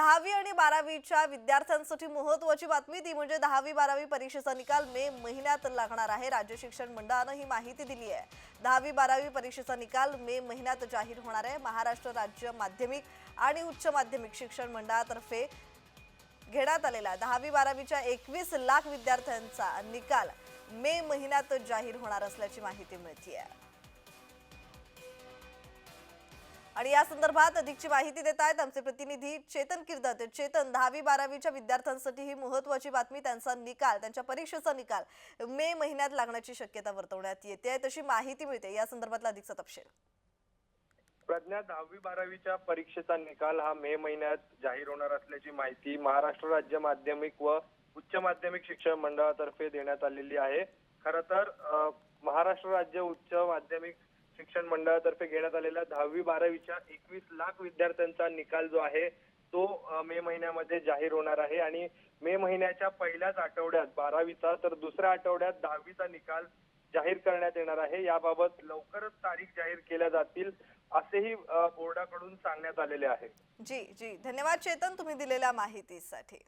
दहावी आणि बारावीच्या विद्यार्थ्यांसाठी महत्वाची बातमी ती म्हणजे दहावी बारावी परीक्षेचा निकाल मे महिन्यात लागणार आहे. राज्य शिक्षण मंडळानं ही माहिती दिली आहे. दहावी बारावी परीक्षेचा निकाल मे महिन्यात जाहीर होणार आहे. महाराष्ट्र राज्य माध्यमिक आणि उच्च माध्यमिक शिक्षण मंडळातर्फे घेण्यात आलेला दहावी बारावीच्या एकवीस लाख विद्यार्थ्यांचा निकाल मे महिन्यात जाहीर होणार असल्याची माहिती मिळते आहे आणि या संदर्भात अधिकची माहिती देत आहेत आमचे प्रतिनिधी चेतन किर्दत. चेतन दहावी बारावीच्या विद्यार्थ्यांसाठी ही महत्वाची बातमी त्यांचा निकाल त्यांच्या परीक्षेचा निकाल मे महिन्यात लागण्याची शक्यता वर्तवण्यात येते. तशी माहिती मिळते. या संदर्भातला अधिकचा तपशील. प्रज्ञा दहावी बारावीच्या परीक्षेचा निकाल हा मे महिन्यात जाहीर होणार असल्याची माहिती महाराष्ट्र राज्य माध्यमिक व उच्च माध्यमिक शिक्षण मंडळातर्फे देण्यात आलेली आहे. खर तर महाराष्ट्र राज्य उच्च माध्यमिक शिक्षण मंडळातर्फे घेण्यात आलेल्या दहावी बारावीच्या एकवीस लाख विद्यार्थ्यांचा निकाल जो आहे तो मे महिन्यामध्ये जाहीर होणार आहे. आणि मे महिन्याच्या पहिल्याच आठवड्यात बारावीचा तर दुसऱ्या आठवड्यात दहावीचा निकाल जाहीर करण्यात येणार आहे. याबाबत लवकरच तारीख जाहीर केल्या जातील असेही बोर्डाकडून सांगण्यात आलेले आहे. जी जी. धन्यवाद चेतन तुम्ही दिलेल्या माहितीसाठी.